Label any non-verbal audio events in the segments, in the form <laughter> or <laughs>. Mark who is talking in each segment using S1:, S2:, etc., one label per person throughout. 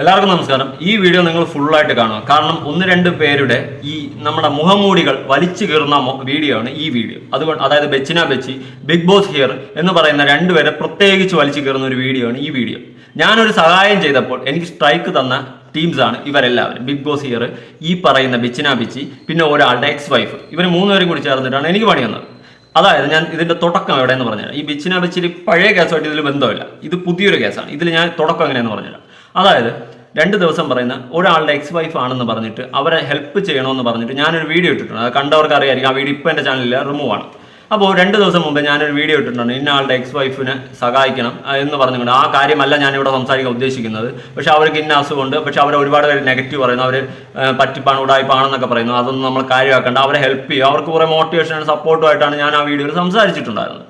S1: എല്ലാവർക്കും നമസ്കാരം. ഈ വീഡിയോ നിങ്ങൾ ഫുള്ളായിട്ട് കാണുക. കാരണം ഒന്ന് രണ്ട് പേരുടെ ഈ നമ്മുടെ മുഖമൂടികൾ വലിച്ചു കീറുന്ന വീഡിയോ ആണ് ഈ വീഡിയോ. അതുകൊണ്ട് അതായത് ബെച്ചിന ബെച്ചി ബിഗ് ബോസ് ഹിയർ എന്ന് പറയുന്ന രണ്ടുപേരെ പ്രത്യേകിച്ച് വലിച്ചു കീറുന്ന ഒരു വീഡിയോ ആണ് ഈ വീഡിയോ. ഞാനൊരു സഹായം ചെയ്തപ്പോൾ എനിക്ക് സ്ട്രൈക്ക് തന്ന ടീംസ് ആണ് ഇവരെല്ലാവരും. ബിഗ് ബോസ് ഹിയർ ഈ പറയുന്ന ബിച്ചിന ബിച്ചി പിന്നെ ഒരാളുടെ എക്സ് വൈഫ് ഇവർ മൂന്നുപേരും കൂടി ചേർന്നിട്ടാണ് എനിക്ക് പണി വന്നത്. അതായത് ഞാൻ ഇതിന്റെ തുടക്കം എവിടെയെന്ന് പറഞ്ഞുതരാം. ഈ ബിച്ചിന ബെച്ചിൽ പഴയ കേസുമായിട്ട് ഇതിൽ ബന്ധമില്ല. ഇത് പുതിയൊരു കേസാണ് ഇതിൽ ഞാൻ തുടക്കം എങ്ങനെയാണെന്ന് പറഞ്ഞുതരാം. അതായത് രണ്ട് ദിവസം പറയുന്ന ഒരാളുടെ എക്സ് വൈഫ് ആണെന്ന് പറഞ്ഞിട്ട് അവരെ ഹെൽപ്പ് ചെയ്യണമെന്ന് പറഞ്ഞിട്ട് ഞാനൊരു വീഡിയോ ഇട്ടിട്ടുണ്ട്. അത് കണ്ടവർക്ക് അറിയായിരിക്കും ആ വീഡിയോ ഇപ്പം എന്റെ ചാനലിൽ റിമൂവ് ആണ്. അപ്പോൾ രണ്ട് ദിവസം മുമ്പ് ഞാനൊരു വീഡിയോ ഇട്ടിട്ടുണ്ട്. ഇന്ന ആളുടെ എക്സ് വൈഫിനെ സഹായിക്കണം എന്ന് പറഞ്ഞുകൊണ്ട്. ആ കാര്യമല്ല ഞാനിവിടെ സംസാരിക്കാൻ ഉദ്ദേശിക്കുന്നത്. പക്ഷെ അവർക്ക് ഇന്ന അസുഖമുണ്ട്. പക്ഷെ അവരെ ഒരുപാട് പേര് നെഗറ്റീവ് പറയുന്നു. അവർ പറ്റിപ്പാണ് ഉടായ്പാണെന്നൊക്കെ പറയുന്നു. അതൊന്നും നമ്മൾ കാര്യമാക്കേണ്ട. അവരെ ഹെൽപ്പ് ചെയ്യുക അവർക്ക് കുറേ മോട്ടിവേഷനും സപ്പോർട്ടുമായിട്ടാണ് ഞാൻ ആ വീഡിയോയിൽ സംസാരിച്ചിട്ടുണ്ടായിരുന്നത്.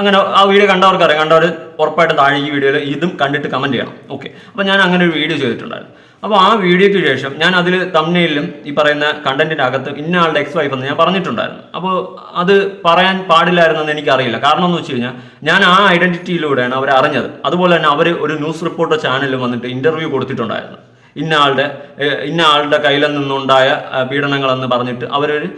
S1: അങ്ങനെ ആ വീഡിയോ കണ്ടവർക്ക് അറിയാം കണ്ടവർ ഉറപ്പായിട്ടും താഴെ ഈ വീഡിയോയിൽ ഇതും കണ്ടിട്ട് കമന്റ് ചെയ്യണം. ഓക്കെ അപ്പോൾ ഞാൻ അങ്ങനെ ഒരു വീഡിയോ ചെയ്തിട്ടുണ്ടായിരുന്നു. അപ്പോൾ ആ വീഡിയോയ്ക്ക് ശേഷം ഞാൻ അതിൽ തമ്മിലും ഈ പറയുന്ന കണ്ടന്റിന്റെ അകത്ത് ഇന്ന ആളുടെ എക്സ് വൈഫ് എന്ന് ഞാൻ പറഞ്ഞിട്ടുണ്ടായിരുന്നു. അപ്പോൾ അത് പറയാൻ പാടില്ലായിരുന്നെന്ന് എനിക്കറിയില്ല. കാരണം എന്ന് വെച്ച് കഴിഞ്ഞാൽ ഞാൻ ആ ഐഡന്റിറ്റിയിലൂടെയാണ് അവരെ അറിഞ്ഞത് അതുപോലെ തന്നെ അവർ ഒരു ന്യൂസ് റിപ്പോർട്ടർ ചാനലിൽ വന്നിട്ട് ഇന്റർവ്യൂ കൊടുത്തിട്ടുണ്ടായിരുന്നു. ഇന്ന ആളുടെ ഇന്ന ആളുടെ കയ്യിൽ നിന്നുണ്ടായ പീഡനങ്ങളെന്ന് പറഞ്ഞിട്ട് അവരൊരു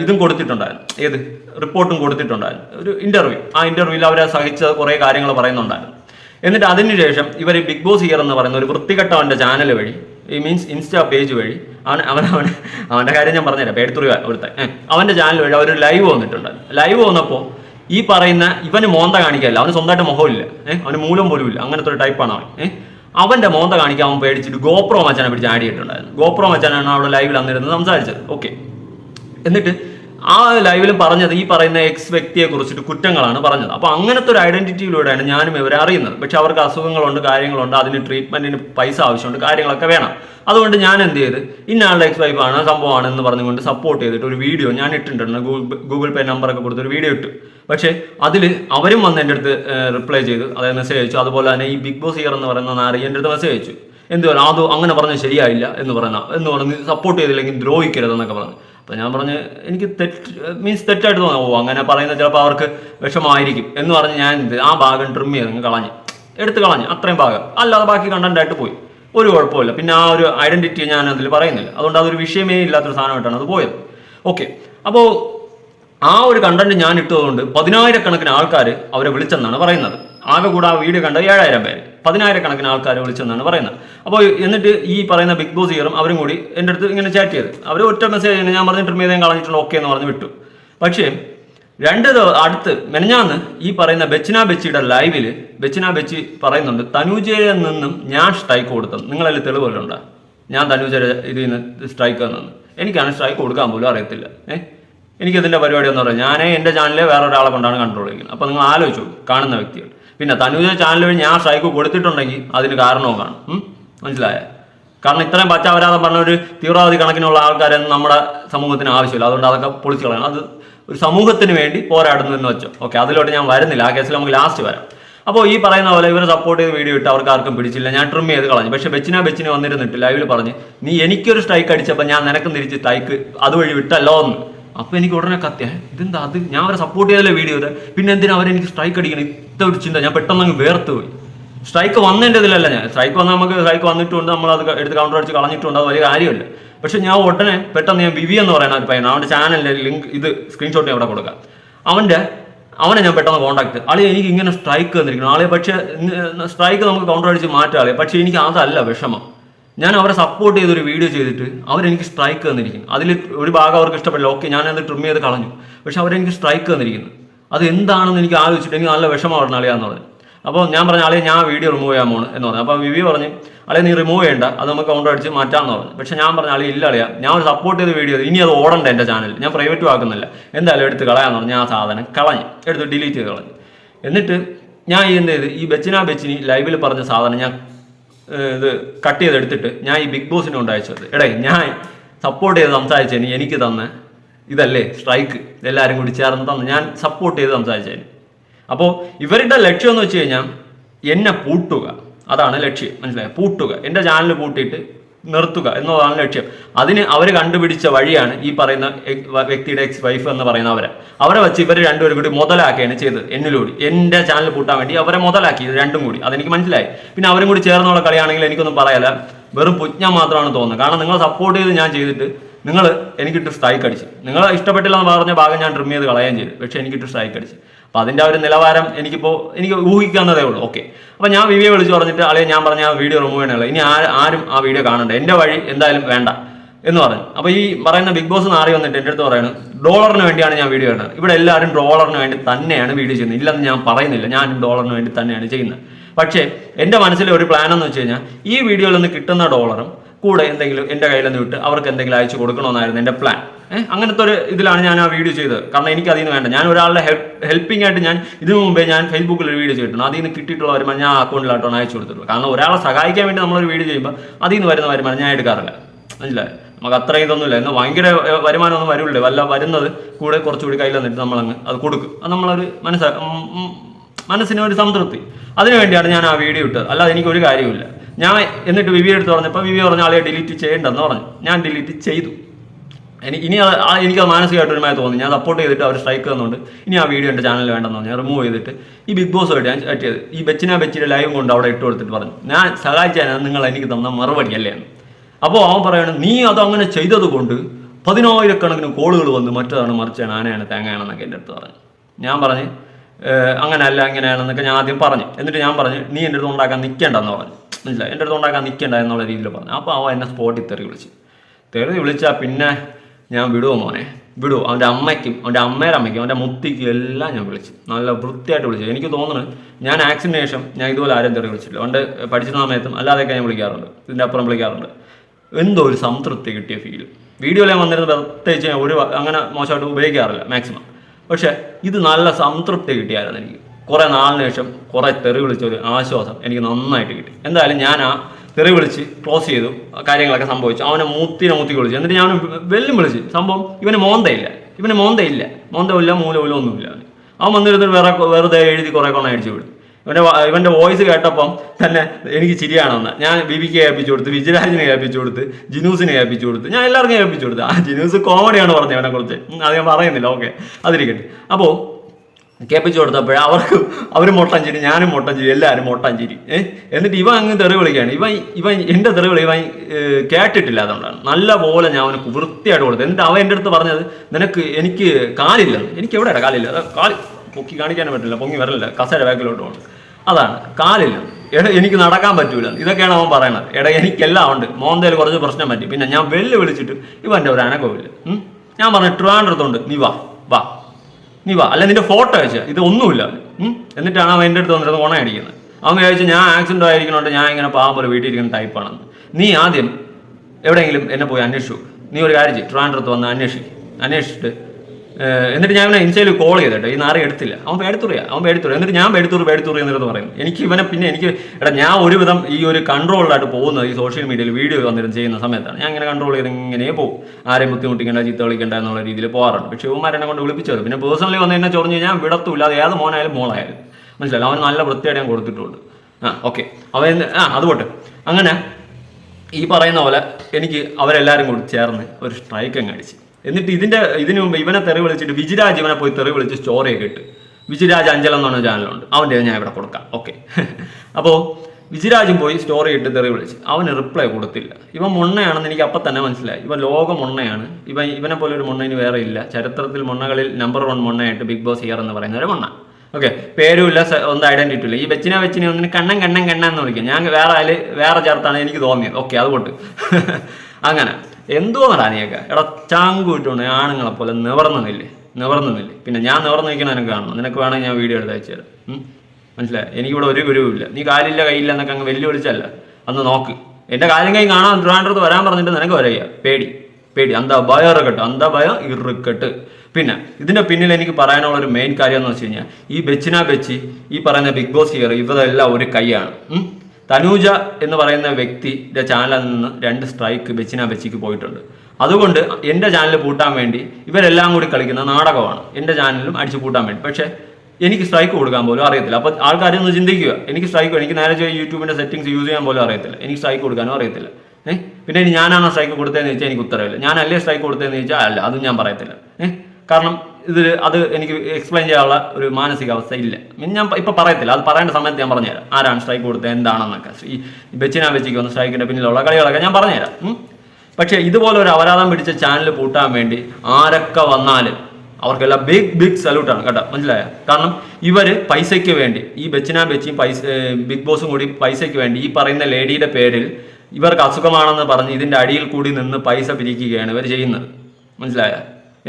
S1: ഇതും കൊടുത്തിട്ടുണ്ടായിരുന്നു. ഏത്? റിപ്പോർട്ടും കൊടുത്തിട്ടുണ്ടായിരുന്നു. ഒരു ഇന്റർവ്യൂ ആ ഇന്റർവ്യൂവിൽ അവരെ സഹിച്ച കുറേ കാര്യങ്ങൾ പറയുന്നുണ്ടായിരുന്നു. എന്നിട്ട് അതിനുശേഷം ഇവർ ബിഗ് ബോസ് ഇയർ എന്ന് പറയുന്ന ഒരു വൃത്തികെട്ടവന്റെ ചാനൽ വഴി ഈ മീൻസ് ഇൻസ്റ്റാ പേജ് വഴി അവൻ അവൻ അവൻ അവന്റെ കാര്യം ഞാൻ പറഞ്ഞുതരാം പേടുത്തുറി ഒരുത്തൻ അവന്റെ ചാനൽ വഴി അവർ ലൈവ് വന്നിട്ടുണ്ടായിരുന്നു. ലൈവ് വന്നപ്പോൾ ഈ പറയുന്ന ഇവന് മോന്ത കാണിക്കല്ല അവന് സ്വന്തമായിട്ട് മുഖമില്ല ഏഹ് അവന് മൂലം പോലും ഇല്ല അങ്ങനത്തെ ഒരു ടൈപ്പാണ് അവൻ ഏഹ് അവന്റെ മോന്ത കാണിക്കാൻ അവൻ പേടിച്ചിട്ട് ഗോപ്രോ മച്ചാനെ പിടിച്ച് ആഡ് ചെയ്തിട്ടുണ്ടായിരുന്നു. ഗോപ്രോ മച്ചാനാണ് അവിടെ ലൈവിൽ അന്നിരുന്ന് സംസാരിച്ചത്. ഓക്കെ എന്നിട്ട് ആ ലൈവിൽ പറഞ്ഞത് ഈ പറയുന്ന എക്സ് വ്യക്തിയെ കുറിച്ചിട്ട് കുറ്റങ്ങളാണ് പറഞ്ഞത്. അപ്പൊ അങ്ങനത്തെ ഒരു ഐഡന്റിറ്റിയിലൂടെയാണ് ഞാനും ഇവരെ അറിയുന്നത്. പക്ഷെ അവർക്ക് അസുഖങ്ങളുണ്ട് കാര്യങ്ങളുണ്ട് അതിന് ട്രീറ്റ്മെന്റിന് പൈസ ആവശ്യമുണ്ട് കാര്യങ്ങളൊക്കെ വേണം. അതുകൊണ്ട് ഞാൻ എന്ത് ചെയ്ത് ഇന്ന ആളുടെ എക്സ് വൈഫാണ് സംഭവമാണ് എന്ന് പറഞ്ഞുകൊണ്ട് സപ്പോർട്ട് ചെയ്തിട്ട് ഒരു വീഡിയോ ഞാൻ ഇട്ടിട്ടുണ്ട്. ഗൂഗിൾ പേ നമ്പറൊക്കെ കൊടുത്ത് ഒരു വീഡിയോ ഇട്ടു. പക്ഷേ അതിൽ അവരും വന്ന് എന്റെ അടുത്ത് റിപ്ലൈ ചെയ്തു. അതായത് മെസ്സേജ് അയച്ചു. അതുപോലെ തന്നെ ഈ ബിഗ് ബോസ് ഇയർ എന്ന് പറയുന്ന നാരി എന്റെ അടുത്ത് മെസ്സേജ് അയച്ചു. എന്ത് പറഞ്ഞു അത് അങ്ങനെ പറഞ്ഞ ശരിയായില്ല എന്ന് പറഞ്ഞാൽ എന്ന് പറഞ്ഞ് സപ്പോർട്ട് ചെയ്തില്ലെങ്കിൽ ദ്രോഹിക്കരുതെന്നൊക്കെ പറഞ്ഞു. അപ്പോൾ ഞാൻ പറഞ്ഞ് എനിക്ക് തെറ്റ് മീൻസ് തെറ്റായിട്ട് തോന്നാം. ഓ അങ്ങനെ പറയുന്നത് ചിലപ്പോൾ അവർക്ക് വിഷമമായിരിക്കും എന്ന് പറഞ്ഞ് ഞാൻ ആ ഭാഗം ട്രിം ചെയ്ത് കളഞ്ഞു. എടുത്ത് കളഞ്ഞു അത്രയും ഭാഗം. അല്ലാതെ ബാക്കി കണ്ടന്റായിട്ട് പോയി. ഒരു കുഴപ്പമില്ല പിന്നെ ആ ഒരു ഐഡന്റിറ്റി ഞാൻ അതിൽ പറയുന്നില്ല. അതുകൊണ്ട് അതൊരു വിഷയമേ ഇല്ലാത്തൊരു സാധനമായിട്ടാണ് അത് പോയത്. ഓക്കെ അപ്പോൾ ആ ഒരു കണ്ടന്റ് ഞാൻ ഇട്ടതുകൊണ്ട് പതിനായിരക്കണക്കിന് ആൾക്കാർ അവരെ വിളിച്ചെന്നാണ് പറയുന്നത്. ആകെ കൂടെ ആ വീഡിയോ കണ്ട ഏഴായിരം പേര്. പതിനായിരക്കണക്കിന് ആൾക്കാർ വിളിച്ചെന്നാണ് പറയുന്നത്. അപ്പോൾ എന്നിട്ട് ഈ പറയുന്ന ബിഗ് ബോസ് ഇയറും അവരും കൂടി എന്റെ അടുത്ത് ഇങ്ങനെ ചാറ്റ് ചെയ്ത്. അവർ ഒറ്റ മെസ്സേജ് ഞാൻ പറഞ്ഞിട്ട് മീതം കളഞ്ഞിട്ടുള്ള ഓക്കെ എന്ന് പറഞ്ഞ് വിട്ടു. പക്ഷേ രണ്ട് അടുത്ത് മെനഞ്ഞാന്ന് ഈ പറയുന്ന ബെച്ചിന ബെച്ചിയുടെ ലൈവിൽ ബെച്ചിന ബെച്ചി പറയുന്നുണ്ട് തനുജയിൽ നിന്നും ഞാൻ സ്ട്രൈക്ക് കൊടുത്തത് നിങ്ങളതിൽ തെളിവുകളുണ്ടോ? ഞാൻ തനുജയുടെ ഇതിൽ നിന്ന് സ്ട്രൈക്ക് തന്നു എനിക്കാണ് സ്ട്രൈക്ക് കൊടുക്കാൻ പോലും അറിയത്തില്ല. ഏഹ് എനിക്കിതിന്റെ പരിപാടി എന്ന് പറയാം ഞാൻ എന്റെ ചാനലിൽ വേറെ ഒരാളെ കൊണ്ടാണ് കൺട്രോൾ ചെയ്യുന്നത്. അപ്പോൾ നിങ്ങൾ ആലോചിച്ചു കാണുന്ന വ്യക്തികൾ. പിന്നെ തനുജ ചാനൽ വഴി ഞാൻ സ്ട്രൈക്ക് കൊടുത്തിട്ടുണ്ടെങ്കിൽ അതിന് കാരണവും കാണും. മനസ്സിലായേ? കാരണം ഇത്രയും പച്ചാവരാതം പറഞ്ഞ ഒരു തീവ്രവാദി കണക്കിനുള്ള ആൾക്കാരെ നമ്മുടെ സമൂഹത്തിന് ആവശ്യമില്ല. അതുകൊണ്ട് അതൊക്കെ പൊളിച്ചു കളയണം. അത് ഒരു സമൂഹത്തിന് വേണ്ടി പോരാടുന്നതെന്ന് വെച്ചോ. ഓക്കെ അതിലോട്ട് ഞാൻ വരുന്നില്ല. ആ കേസിൽ നമുക്ക് ലാസ്റ്റ് വരാം. അപ്പോൾ ഈ പറയുന്ന പോലെ ഇവരെ സപ്പോർട്ട് ചെയ്ത് വീഡിയോ ഇട്ട് അവർക്ക് ആർക്കും പിടിച്ചില്ല. ഞാൻ ട്രിം ചെയ്ത് കളഞ്ഞു. പക്ഷേ ബെച്ചിന ബെച്ചിന് വന്നിരുന്നിട്ട് ലൈവിൽ പറഞ്ഞ് നീ എനിക്കൊരു സ്ട്രൈക്ക് അടിച്ചപ്പോൾ ഞാൻ നിനക്കും തിരിച്ച് സ്ട്രൈക്ക് അതുവഴി വിട്ടല്ലോ എന്ന്. അപ്പോൾ എനിക്ക് ഉടനെ കത്തിയ ഇതെന്താ? അത് ഞാൻ അവരെ സപ്പോർട്ട് ചെയ്തല്ലേ വീഡിയോ പിന്നെ എന്തിനാ അവരെനിക്ക് സ്ട്രൈക്ക് അടിക്കണം? ഇത്ത ഒരു ചിന്ത. ഞാൻ പെട്ടെന്ന് അങ്ങ് വേർത്ത് പോയി. സ്ട്രൈക്ക് വന്നതിന്റെ ഇതിലല്ല ഞാൻ. സ്ട്രൈക്ക് വന്നാൽ നമുക്ക് സ്ട്രൈക്ക് വന്നിട്ടുണ്ട്. നമ്മൾ അത് എടുത്ത് കൗണ്ടർ അടിച്ച് കളഞ്ഞിട്ടുണ്ട്. അത് വലിയ കാര്യമില്ല. പക്ഷെ ഞാൻ ഉടനെ പെട്ടെന്ന് ഞാൻ വിവി എന്ന് പറയുന്ന ഒരു പയ്യൻ അവന്റെ ചാനലിന്റെ ലിങ്ക് ഇത് സ്ക്രീൻഷോട്ട് ഞാൻ ഇവിടെ കൊടുക്കാം. അവന്റെ അവനെ ഞാൻ പെട്ടെന്ന് കോൺടാക്ട് ആളെ എനിക്ക് ഇങ്ങനെ സ്ട്രൈക്ക് തന്നിരിക്കണം ആളെ പക്ഷേ സ്ട്രൈക്ക് നമുക്ക് കൗണ്ടർ അടിച്ച് മാറ്റാം ആളെ. പക്ഷേ എനിക്ക് അതല്ല വിഷമം. ഞാൻ അവരെ സപ്പോർട്ട് ചെയ്തൊരു വീഡിയോ ചെയ്തിട്ട് അവരെനിക്ക് സ്ട്രൈക്ക് തന്നിരിക്കുന്നു. അതിൽ ഒരു ഭാഗം അവർക്ക് ഇഷ്ടപ്പെടില്ല ഓക്കെ ഞാൻ അത് ട്രിം ചെയ്ത് കളഞ്ഞു. പക്ഷെ അവരെനിക്ക് സ്ട്രൈക്ക് തന്നിരിക്കുന്നു. അത് എന്താണെന്ന് എനിക്ക് ആലോചിച്ചിട്ട് എനിക്ക് നല്ല വിഷമം പറഞ്ഞ പറഞ്ഞു. അപ്പോൾ ഞാൻ പറഞ്ഞു അളിയെ ഞാൻ വീഡിയോ റിമൂവ് ചെയ്യാൻ പോകണം എന്ന് പറഞ്ഞു. അപ്പോൾ വിവി പറഞ്ഞു അളിയെ നീ റിമൂവ് ചെയ്യേണ്ട. അത് നമുക്ക് കൗണ്ടർ അടിച്ച് മാറ്റാമെന്ന് പറഞ്ഞു. പക്ഷെ ഞാൻ പറഞ്ഞു അളി ഇല്ല അളിയാ. ഞാൻ ഒരു സപ്പോർട്ട് ചെയ്ത വീഡിയോ ഇനി അത് ഓടണ്ട എന്റെ ചാനൽ ഞാൻ പ്രൈവറ്റ് ആക്കുന്നില്ല. എന്തായാലും എടുത്ത് കളയാന്ന് പറഞ്ഞു ആ സാധനം കളഞ്ഞു. എടുത്ത് ഡിലീറ്റ് ചെയ്ത് കളഞ്ഞു. എന്നിട്ട് ഞാൻ ഈ എന്ത് ചെയ്ത്? ഈ ബെച്ചിനാ ബെച്ചിനി ലൈവിൽ പറഞ്ഞ സാധനം ഞാൻ ഇത് കട്ട് ചെയ്തെടുത്തിട്ട് ഞാൻ ഈ ബിഗ് ബോസിനെ അയച്ചത് എടേ ഞാൻ സപ്പോർട്ട് ചെയ്ത് സംസാരിച്ചതിന് എനിക്ക് തന്ന ഇതല്ലേ സ്ട്രൈക്ക് എല്ലാവരും കൂടി ചേർന്ന് തന്ന് ഞാൻ സപ്പോർട്ട് ചെയ്ത് സംസാരിച്ചതിന്. അപ്പോൾ ഇവരുടെ ലക്ഷ്യം എന്ന് വെച്ച് കഴിഞ്ഞാൽ എന്നെ പൂട്ടുക. അതാണ് ലക്ഷ്യം. മനസ്സിലായോ? പൂട്ടുക. എന്റെ ചാനൽ പൂട്ടിയിട്ട് നിർത്തുക എന്നതാണ് ലക്ഷ്യം. അതിന് അവർ കണ്ടുപിടിച്ച വഴിയാണ് ഈ പറയുന്ന വ്യക്തിയുടെ എക്സ് വൈഫ് എന്ന് പറയുന്ന അവരെ. അവരെ വെച്ച് ഇവർ രണ്ടുപേരും കൂടി മുതലാക്കുകയാണ് ചെയ്തത് എന്നിലൂടി. എന്റെ ചാനൽ പൂട്ടാൻ വേണ്ടി അവരെ മുതലാക്കി രണ്ടും കൂടി. അതെനിക്ക് മനസ്സിലായി. പിന്നെ അവരും കൂടി ചേർന്നുള്ള കളിയാണെങ്കിൽ എനിക്കൊന്നും പറയാല വെറും പുജ്ഞ മാത്രമാണ് തോന്നുന്നത്. കാരണം നിങ്ങൾ സപ്പോർട്ട് ചെയ്ത് ഞാൻ ചെയ്തിട്ട് നിങ്ങൾ എനിക്കിട്ട് സ്ട്രൈക്ക് അടിച്ചു. നിങ്ങൾ ഇഷ്ടപ്പെട്ടില്ല എന്ന് പറഞ്ഞ ഭാഗം ഞാൻ ട്രിം ചെയ്ത് കളയുകയും ചെയ്തു. പക്ഷേ എനിക്കിട്ട് സ്ട്രൈക്ക് അടിച്ചു. അപ്പോൾ അതിന്റെ ആ ഒരു നിലവാരം എനിക്കിപ്പോൾ എനിക്ക് ഊഹിക്കാവുന്നതേ ഉള്ളൂ. ഓക്കെ അപ്പോൾ ഞാൻ വിവിയെ വിളിച്ച് പറഞ്ഞിട്ട് അല്ലെങ്കിൽ ഞാൻ പറഞ്ഞ ആ വീഡിയോ റിമൂവ് ചെയ്യണമല്ലോ ഇനി ആരും ആ വീഡിയോ കാണണ്ട. എന്റെ വഴി എന്തായാലും വേണ്ട. എന്ന് പറഞ്ഞു. അപ്പോൾ ഈ പറയുന്ന ബിഗ് ബോസ് നാറി വന്നിട്ട് എന്റെ അടുത്ത് പറയുന്നത് ഡോളറിന് വേണ്ടിയാണ് ഞാൻ വീഡിയോ ഇടുന്നത്. ഇവിടെ എല്ലാവരും ഡോളറിന് വേണ്ടി തന്നെയാണ് വീഡിയോ ചെയ്യുന്നത്. ഇല്ലെന്ന് ഞാൻ പറയുന്നില്ല. ഞാൻ ഡോളറിന് വേണ്ടി തന്നെയാണ് ചെയ്യുന്നത്. പക്ഷേ എന്റെ മനസ്സിലെ ഒരു പ്ലാൻ എന്ന് വെച്ച് കഴിഞ്ഞാൽ ഈ വീഡിയോയിൽ നിന്ന് കിട്ടുന്ന ഡോളറും കൂടെ എന്തെങ്കിലും എന്റെ കയ്യിൽ നിന്ന് വിട്ട് അവർക്ക് എന്തെങ്കിലും അയച്ചു കൊടുക്കണമെന്നായിരുന്നു എന്റെ പ്ലാൻ അങ്ങനത്തെ ഒരു ഇതിലാണ് ഞാൻ ആ വീഡിയോ ചെയ്തത്. കാരണം എനിക്ക് അതിൽ നിന്ന് വേണ്ട. ഞാൻ ഒരാളുടെ ഹെൽപ്പ് ഹെൽപ്പിംഗ് ആയിട്ട് ഞാൻ ഇതിനു മുമ്പേ ഞാൻ ഫേസ്ബുക്കിൽ ഒരു വീഡിയോ ചെയ്തിട്ടുണ്ട്. അതിൽ നിന്ന് കിട്ടിയിട്ടുള്ള വരുമാനം ഞാൻ അക്കൗണ്ടിലായിട്ടാണ് അയച്ചു കൊടുത്തിട്ടുള്ളത് കാരണം ഒരാളെ സഹായിക്കാൻ വേണ്ടി നമ്മളൊരു വീഡിയോ ചെയ്യുമ്പോൾ അതിൽ നിന്ന് വരുന്ന വരുമാനം ഞാൻ എടുക്കാറില്ല. അല്ല നമുക്ക് അത്ര ഇതൊന്നുമില്ല. എന്നാൽ ഭയങ്കര വരുമാനമൊന്നും വരില്ലേ വല്ല വരുന്നത് കൂടെ കുറച്ചുകൂടി കയ്യിൽ വന്നിട്ട് നമ്മളങ്ങ് അത് കൊടുക്കും. അത് നമ്മളൊരു മനസ്സാ മനസ്സിന് ഒരു സംതൃപ്തി. അതിനുവേണ്ടിയാണ് ഞാൻ ആ വീഡിയോ ഇട്ടത്. അല്ലാതെ എനിക്ക് ഒരു കാര്യമില്ല ഞാൻ എന്നിട്ട് വിവിയെടുത്ത് പറഞ്ഞപ്പോൾ വിവി പറഞ്ഞ ആളെ ഡിലീറ്റ് ചെയ്യേണ്ടെന്ന് പറഞ്ഞു. ഞാൻ ഡിലീറ്റ് ചെയ്തു. എനിക്ക് ഇനി അത് ആ എനിക്കത് മാനസികമായിട്ട് ഒരുമായി തോന്നി. ഞാൻ സപ്പോർട്ട് ചെയ്തിട്ട് അവർ സ്ട്രൈക്ക് തന്നുകൊണ്ട് ഇനി ആ വീഡിയോ എന്റെ ചാനലിൽ വേണ്ടെന്ന് ഞാൻ റിമൂവ് ചെയ്തിട്ട് ഈ ബിഗ് ബോസ് ആയിട്ട് ഞാൻ ചെയ്ത്. ഈ ബച്ചിന ബച്ചിയുടെ ലൈവ് കൊണ്ട് അവിടെ ഇട്ട് കൊടുത്തിട്ട് പറഞ്ഞു. ഞാൻ സഹായിച്ചാൽ നിങ്ങൾ എനിക്ക് തന്ന മറുപടി അല്ലേ അപ്പോൾ അവൻ പറയണം നീ അത് അങ്ങനെ ചെയ്തത് കൊണ്ട് പതിനായിരക്കണക്കിന് കോളുകൾ വന്ന് മറ്റതാണ് മറിച്ചാണ് ആനയാണ് തേങ്ങയാണെന്നൊക്കെ എന്റെ അടുത്ത് പറഞ്ഞു. ഞാൻ പറഞ്ഞ് "ഏഹ്, അങ്ങനെയല്ല ഇങ്ങനെയാണെന്നൊക്കെ ഞാൻ ആദ്യം പറഞ്ഞു. എന്നിട്ട് ഞാൻ പറഞ്ഞു നീ എന്റെ അടുത്ത് ഉണ്ടാക്കാൻ നിൽക്കേണ്ടെന്ന് പറഞ്ഞു. മനസ്സിലായി? എന്റെ അടുത്ത് ഉണ്ടാക്കാൻ നിൽക്കേണ്ട എന്നുള്ള രീതിയിൽ പറഞ്ഞു. അപ്പോൾ അവൻ എന്നെ സ്പോട്ടിൽ തെറി വിളിച്ച്. തെറി വിളിച്ചാൽ പിന്നെ ഞാൻ വിടുവോ മോനെ? വിടുവോ? അവന്റെ അമ്മയ്ക്കും അവന്റെ അമ്മയുടെ അമ്മയ്ക്കും അവന്റെ മുത്തിക്കും എല്ലാം ഞാൻ വിളിച്ചു. നല്ല വൃത്തിയായിട്ട് വിളിച്ചു. എനിക്ക് തോന്നുന്നത് ഞാൻ ആക്സിന് ശേഷം ഞാൻ ഇതുപോലെ ആരും തെറി വിളിച്ചിട്ടില്ല. അവന്റെ പഠിച്ചിരുന്ന സമയത്തും അല്ലാതെയൊക്കെ ഞാൻ വിളിക്കാറുണ്ട്. ഇതിന്റെ അപ്പുറം വിളിക്കാറുണ്ട്. എന്തോ ഒരു സംതൃപ്തി കിട്ടിയ ഫീൽ വീഡിയോയിൽ ഞാൻ വന്നിരുന്നത് പ്രത്യേകിച്ച് ഞാൻ ഒരു അങ്ങനെ മോശമായിട്ട് ഉപയോഗിക്കാറില്ല മാക്സിമം പക്ഷേ ഇത് നല്ല സംതൃപ്തി കിട്ടിയായിരുന്നു എനിക്ക്. കുറേ നാളിന് ശേഷം കുറേ തെറി വിളിച്ച ഒരു ആശ്വാസം എനിക്ക് നന്നായിട്ട് കിട്ടി. എന്തായാലും ഞാൻ ആ തെറി വിളിച്ച് ക്ലോസ് ചെയ്തു കാര്യങ്ങളൊക്കെ സംഭവിച്ചു. അവനെ മൂത്തിനെ മൂത്തി വിളിച്ചു എന്നിട്ട് ഞാൻ വെല്ലും വിളിച്ച് സംഭവം ഇവന് മോന്തയില്ല. ഇവന് മോന്തയില്ല. മോന്തമില്ല മൂലമില്ല ഒന്നുമില്ല അവൻ വന്നിരുന്നിട്ട് വേറെ വെറുതെ എഴുതി കുറേ കൊണ അടിച്ചു വിടും. ഇവന്റെ ഇവന്റെ വോയിസ് കേട്ടപ്പം തന്നെ എനിക്ക് ചിരിയാണെന്ന്. ഞാൻ ബിബിക്ക് കേൾപ്പിച്ചു കൊടുത്ത് വിജയരാജിനെ കേൾപ്പിച്ചു കൊടുത്ത് ജിനൂസിനെ കേൾപ്പിച്ചു കൊടുത്ത് ഞാൻ എല്ലാവർക്കും കേൾപ്പിച്ചു കൊടുത്ത്. ആ ജിനൂസ് കോമഡിയാണ് പറഞ്ഞത് അവനെക്കുറിച്ച് അത് ഞാൻ പറയുന്നില്ല. ഓക്കെ അതിരിക്കട്ടെ. അപ്പോൾ കേൾപ്പിച്ചു കൊടുത്തപ്പോൾ അവർക്ക് അവർ മൊട്ടം ഞാനും മൊട്ടം എല്ലാവരും മൊട്ടം ഏഹ് എന്നിട്ട് ഇവ അങ്ങ് തെറി വിളിക്കുകയാണ്. ഇവ ഇവ എന്റെ തെറി വിളി ഇവൻ കേട്ടിട്ടില്ല അതുകൊണ്ടാണ്. നല്ല പോലെ ഞാൻ അവന് വൃത്തിയായിട്ട് കൊടുത്തു. എന്നിട്ട് അവ എന്റെ അടുത്ത് പറഞ്ഞത് നിനക്ക് എനിക്ക് കാലില്ല. എനിക്ക് എവിടെയാണ് കാലില്ല? കാലി പൊക്കി കാണിക്കാനും പറ്റില്ല പൊങ്ങി വരല്ല കസേര ബാക്കിലോട്ട് പോകണം അതാണ് കാലില്ല. എട എനിക്ക് നടക്കാൻ പറ്റൂല. ഇതൊക്കെയാണ് അവൻ പറയണത്. എടാ എനിക്കെല്ലാം ഉണ്ട്. മോന്തയിൽ കുറച്ച് പ്രശ്നം പറ്റി. പിന്നെ ഞാൻ വെല്ല് വിളിച്ചിട്ട് ഇവന്റെ ഒരു അനക്കമില്ല ഉം. ഞാൻ പറഞ്ഞു ട്രിവാൻഡ്രത്തുണ്ട് നീ വാ വാ. നീ വാ. അല്ല നിന്റെ ഫോട്ടോ അയച്ച. ഇത് ഒന്നുമില്ല. എന്നിട്ടാണ് അവൻ എന്റെ അടുത്ത് വന്നിട്ട് ഓണം അടിക്കുന്നത്. അവൻ വിചാരിച്ചു ഞാൻ ആക്സിഡന്റ് ആയിരിക്കണോണ്ട് ഞാൻ ഇങ്ങനെ പാവം പോലെ വീട്ടിൽ ഇരിക്കുന്ന ടൈപ്പാണെന്ന് നീ ആദ്യം എവിടെയെങ്കിലും എന്നെ പോയി അന്വേഷിച്ചു നീ ഒരു കാര്യം ചെയ്യും. അടുത്ത് വന്ന് അന്വേഷിക്കും. അന്വേഷിച്ചിട്ട് എന്നിട്ട് ഞാൻ ഇവനെ കോൾ ചെയ്തിട്ട് ഈ നാറി എടുത്തില്ല. അവൻ പേടുത്തുറിയാ. അവൻ പേടിത്തുറി. എന്നിട്ട് ഞാൻ പേടുത്തുറി പേടുത്തുറി എന്നിട്ട് പറയും. എനിക്ക് ഇവനെ പിന്നെ എനിക്ക് എടാ ഞാൻ ഒരുവിധം ഈ ഒരു കൺട്രോളിലായിട്ട് പോകുന്നത് ഈ സോഷ്യൽ മീഡിയയിൽ വീഡിയോ വന്നിട്ട് ചെയ്യുന്ന സമയത്താണ്. ഞാൻ ഇങ്ങനെ കൺട്രോൾ ചെയ്ത് ഇങ്ങനെ പോകും. ആരെയും ബുദ്ധിമുട്ടിക്കേണ്ട ചീത്ത കളിക്കേണ്ട എന്നുള്ള രീതിയിൽ പോകാറുണ്ട്. പക്ഷേ ഇവന്മാരെന്നെ കൊണ്ട് വിളിപ്പിച്ചത് പിന്നെ പേഴ്സണലി വന്ന് എന്നെ ചൊറിഞ്ഞ് ഞാൻ വിടത്തുമില്ല. അത് ഏത് മോനായാലും മോളായാലും. മനസ്സിലായി? അവൻ നല്ല വൃത്തിയായിട്ട് ഞാൻ കൊടുത്തിട്ടുണ്ട്. ആ ഓക്കെ അവൻ ആ അത് പോട്ടെ. അങ്ങനെ ഈ പറയുന്ന പോലെ എനിക്ക് അവരെല്ലാവരും കൂടി ചേർന്ന് ഒരു സ്ട്രൈക്ക് അങ്ങ് അടിച്ച്. എന്നിട്ട് ഇതിന്റെ ഇതിനു മുമ്പ് ഇവനെ തെറി വിളിച്ചിട്ട് വിജിരാജ് ഇവനെ പോയി തെറി വിളിച്ച് സ്റ്റോറിയൊക്കെ ഇട്ട്. വിജിരാജ് അഞ്ചൽ എന്ന് പറഞ്ഞ ചാനലുണ്ട് അവന്റെ ഞാൻ ഇവിടെ കൊടുക്കാം. ഓക്കെ <laughs> അപ്പോൾ വിജിരാജും പോയി സ്റ്റോറി ഇട്ട് തെറി വിളിച്ച്. അവന് റിപ്ലൈ കൊടുത്തില്ല. ഇവൻ മുണ്ണയാണെന്ന് എനിക്ക് അപ്പം തന്നെ മനസ്സിലായി. ഇവൻ ലോക മുണ്ണയാണ്. ഇവൻ ഇവനെ പോലെ ഒരു മുണ്ണയിന് വേറെ ഇല്ല. ചരിത്രത്തിൽ മുണ്ണകളിൽ നമ്പർ വൺ മുണ്ണയായിട്ട് ബിഗ് ബോസ് ഇയർ എന്ന് പറയുന്ന ഒരു മുണ്ണ. ഓക്കെ പേരുമില്ല ഒന്നും ഐഡന്റിറ്റി ഇല്ല. ഈ വെച്ചിനെ വെച്ചിനെ ഒന്നിന് കണ്ണൻ കണ്ണൻ കണ്ണൻ എന്ന് വിളിക്കും. ഞാൻ വേറെ അതിൽ വേറെ ചേർത്താണ് എനിക്ക് തോന്നിയത്. ഓക്കെ അതുകൊണ്ട്. <laughs> അങ്ങനെ. എന്തോന്നടാ നീയൊക്കെ എടാ ചാങ്കു ഇട്ടുകൊണ്ട് ആണുങ്ങളെ പോലെ നിവർന്നുന്നില്ലേ നിവർന്നുന്നില്ലേ പിന്നെ ഞാൻ നിവർന്നു നിൽക്കണ നിനക്ക് കാണണം നിനക്ക് വേണമെങ്കിൽ ഞാൻ വീഡിയോ എടുത്ത് അയച്ചു തരാം? മനസ്സിലായി? എനിക്കിവിടെ ഒരു ഗുരുവില്ല നീ കാലില്ല കയ്യില്ല എന്നൊക്കെ അങ്ങ് വെല്ലുവിളിച്ചല്ല. അന്ന് നോക്ക്. എന്റെ കാലും കൈ കാണാൻ ട്രിവാൻഡ്രത്ത് വരാൻ പറഞ്ഞിട്ട് നിനക്ക് വരയ്യ പേടി പേടി. അന്താ ഭയം ഇറക്കട്ട് അന്താ ഭയം ഇറുക്കട്ട്. പിന്നെ ഇതിന്റെ പിന്നിൽ എനിക്ക് പറയാനുള്ള ഒരു മെയിൻ കാര്യം എന്ന് വെച്ച് കഴിഞ്ഞാൽ ഈ ബെച്ചിന ബെച്ചി ഈ പറയുന്ന ബിഗ് ബോസ് ഇയർ ഇവരെല്ലാം ഒരു കൈയാണ്. തനൂജ എന്ന് പറയുന്ന വ്യക്തിയുടെ ചാനലിൽ നിന്ന് രണ്ട് സ്ട്രൈക്ക് ബെച്ചിന ബെച്ചിക്ക് പോയിട്ടുണ്ട്. അതുകൊണ്ട് എന്റെ ചാനൽ പൂട്ടാൻ വേണ്ടി ഇവരെല്ലാം കൂടി കളിക്കുന്ന നാടകമാണ് എന്റെ ചാനലിലും അടിച്ചു പൂട്ടാൻ വേണ്ടി. പക്ഷേ എനിക്ക് സ്ട്രൈക്ക് കൊടുക്കാൻ പോലും അറിയത്തില്ല. അപ്പോൾ ആൾക്കാരൊന്ന് ചിന്തിക്കുക. എനിക്ക് സ്ട്രൈക്ക് എനിക്ക് നേരെ യൂട്യൂബിന്റെ സെറ്റിംഗ്സ് യൂസ് ചെയ്യാൻ പോലും അറിയത്തില്ല. എനിക്ക് സ്ട്രൈക്ക് കൊടുക്കാനും അറിയത്തില്ല. ഏഹ് പിന്നെ ഇനി ഞാനാണോ സ്ട്രൈക്ക് കൊടുത്തതെന്ന് ചോദിച്ചാൽ എനിക്ക് ഉത്തരവില്ല. ഞാനല്ലേ സ്ട്രൈക്ക് കൊടുത്തതെന്ന് ചോദിച്ചാൽ അല്ല അതും ഞാൻ പറയത്തില്ല. ഏഹ് കാരണം ഇത് അത് എനിക്ക് എക്സ്പ്ലെയിൻ ചെയ്യാനുള്ള ഒരു മാനസികാവസ്ഥ ഇല്ല. ഞാൻ ഇപ്പൊ പറയത്തില്ല. അത് പറയേണ്ട സമയത്ത് ഞാൻ പറഞ്ഞുതരാം. ആരാണ് സ്ട്രൈക്ക് കൊടുത്തത്? എന്താണെന്നൊക്കെ. ഈ ബെച്ചിനാ വെച്ചിക്ക് വന്ന് സ്ട്രൈക്കിന്റെ പിന്നിലുള്ള കളികളൊക്കെ ഞാൻ പറഞ്ഞുതരാം. പക്ഷേ ഇതുപോലെ ഒരു അപരാധം പിടിച്ച ചാനൽ പൂട്ടാൻ വേണ്ടി ആരൊക്കെ വന്നാലും അവർക്കെല്ലാം ബിഗ് ബിഗ് സല്യൂട്ടാണ് കേട്ടോ. മനസ്സിലായ? കാരണം ഇവർ പൈസയ്ക്ക് വേണ്ടി ഈ ബെച്ചിനാ ബെച്ചിയും പൈസ ബിഗ് ബോസും കൂടി പൈസയ്ക്ക് വേണ്ടി ഈ പറയുന്ന ലേഡിയുടെ പേരിൽ ഇവർക്ക് അസുഖമാണെന്ന് പറഞ്ഞ് ഇതിന്റെ അടിയിൽ കൂടി നിന്ന് പൈസ പിരിക്കുകയാണ് ഇവർ ചെയ്യുന്നത്. മനസ്സിലായ?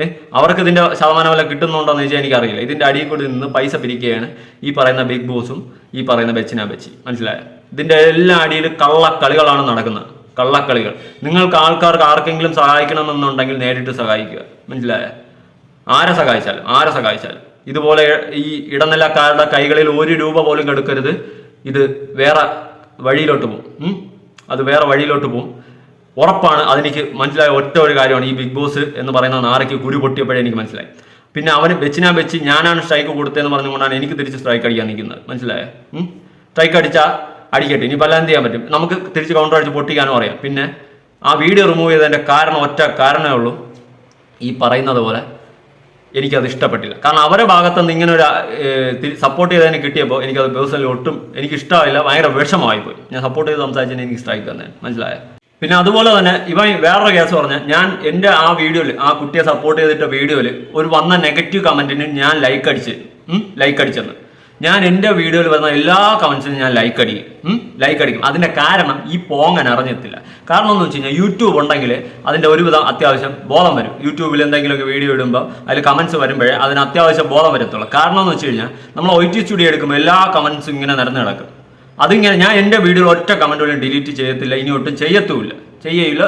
S1: ഏ അവർക്ക് ഇതിന്റെ ശതമാനം വല്ല കിട്ടുന്നുണ്ടോ എന്ന് ചോദിച്ചാൽ എനിക്കറിയില്ല. ഇതിന്റെ അടിയിൽ കൂടി നിന്ന് പൈസ പിരിക്കുകയാണ് ഈ പറയുന്ന ബിഗ് ബോസും ഈ പറയുന്ന ബെച്ചിന ബെച്ചി. മനസ്സിലായ? ഇതിന്റെ എല്ലാ അടിയിൽ കള്ളക്കളികളാണ് നടക്കുന്നത്. കള്ളക്കളികൾ. നിങ്ങൾക്ക് ആൾക്കാർക്ക് ആർക്കെങ്കിലും സഹായിക്കണമെന്നുണ്ടെങ്കിൽ നേരിട്ട് സഹായിക്കുക. മനസ്സിലായ? ആരെ സഹായിച്ചാലും ആരെ സഹായിച്ചാലും. ഇതുപോലെ ഈ ഇടനിലക്കാരുടെ കൈകളിൽ ഒരു രൂപ പോലും കെടുക്കരുത്. ഇത് വേറെ വഴിയിലോട്ട് പോകും അത് വേറെ വഴിയിലോട്ട് പോകും ഉറപ്പാണ് അതെനിക്ക് മനസ്സിലായ ഒറ്റ ഒരു കാര്യമാണ് ഈ ബിഗ് ബോസ് എന്ന് പറയുന്ന നാരയ്ക്ക് കുരു പൊട്ടിയപ്പോഴേ എനിക്ക് മനസ്സിലായി. പിന്നെ അവന് വെച്ചിനാ വെച്ച് ഞാനാണ് സ്ട്രൈക്ക് കൊടുത്തതെന്ന് പറഞ്ഞുകൊണ്ടാണ് എനിക്ക് തിരിച്ച് സ്ട്രൈക്ക് അടിക്കാൻ നിൽക്കുന്നത്. മനസ്സിലായോ? സ്ട്രൈക്ക് അടിച്ചാൽ അടിക്കട്ടെ ഇനി പല എന്ത് ചെയ്യാൻ പറ്റും? നമുക്ക് തിരിച്ച് കൗണ്ടർ അടിച്ച് പൊട്ടിക്കാനും അറിയാം. പിന്നെ ആ വീഡിയോ റിമൂവ് ചെയ്തതിന്റെ കാരണം ഒറ്റ കാരണമേ ഉള്ളൂ. ഈ പറയുന്നത് പോലെ എനിക്കത് ഇഷ്ടപ്പെട്ടില്ല. കാരണം അവരുടെ ഭാഗത്തുനിന്ന് ഇങ്ങനെ ഒരു സപ്പോർട്ട് ചെയ്തതിന് കിട്ടിയപ്പോൾ എനിക്കത് പേഴ്സണലി ഒട്ടും എനിക്ക് ഇഷ്ടമായില്ല ഭയങ്കര വിഷമമായിപ്പോയി. ഞാൻ സപ്പോർട്ട് ചെയ്ത് സംസാരിച്ചതിന് എനിക്ക് സ്ട്രൈക്ക് തന്നെ മനസ്സിലായോ? പിന്നെ അതുപോലെ തന്നെ ഇവൻ വേറൊരു കേസ് പറഞ്ഞ ഞാൻ എന്റെ ആ വീഡിയോയിൽ ആ കുട്ടിയെ സപ്പോർട്ട് ചെയ്തിട്ട വീഡിയോയിൽ ഒരു വന്ന നെഗറ്റീവ് കമന്റിന് ഞാൻ ലൈക്ക് അടിച്ച് ലൈക്ക് അടിച്ചെന്ന്. ഞാൻ എന്റെ വീഡിയോയിൽ വന്ന എല്ലാ കമന്റ്സിനും ഞാൻ ലൈക്ക് അടിക്കും ലൈക്ക് അടിക്കും. അതിന്റെ കാരണം ഈ പോങ്ങൻ അറിഞ്ഞെത്തില്ല കാരണം എന്ന് വെച്ച് കഴിഞ്ഞാൽ യൂട്യൂബ് ഉണ്ടെങ്കിൽ അതിന്റെ ഒരുവിധം അത്യാവശ്യം ബോധം വരും. യൂട്യൂബിൽ എന്തെങ്കിലുമൊക്കെ വീഡിയോ ഇടുമ്പോൾ അതിൽ കമന്റ്സ് വരുമ്പോഴേ അതിന് അത്യാവശ്യം ബോധം വരത്തുള്ളൂ. കാരണം എന്ന് വെച്ച് കഴിഞ്ഞാൽ നമ്മൾ ഒ ടി സ്റ്റുഡിയോ എടുക്കുമ്പോൾ എല്ലാ കമന്റ്സും ഇങ്ങനെ നിരന്ന് കിടക്കും അതിങ്ങനെ ഞാൻ എന്റെ വീഡിയോയിൽ ഒറ്റ കമന്റ് പോലും ഡിലീറ്റ് ചെയ്യത്തില്ല ഇനി ഒട്ടും ചെയ്യത്തുമില്ല. ചെയ്യയില്ല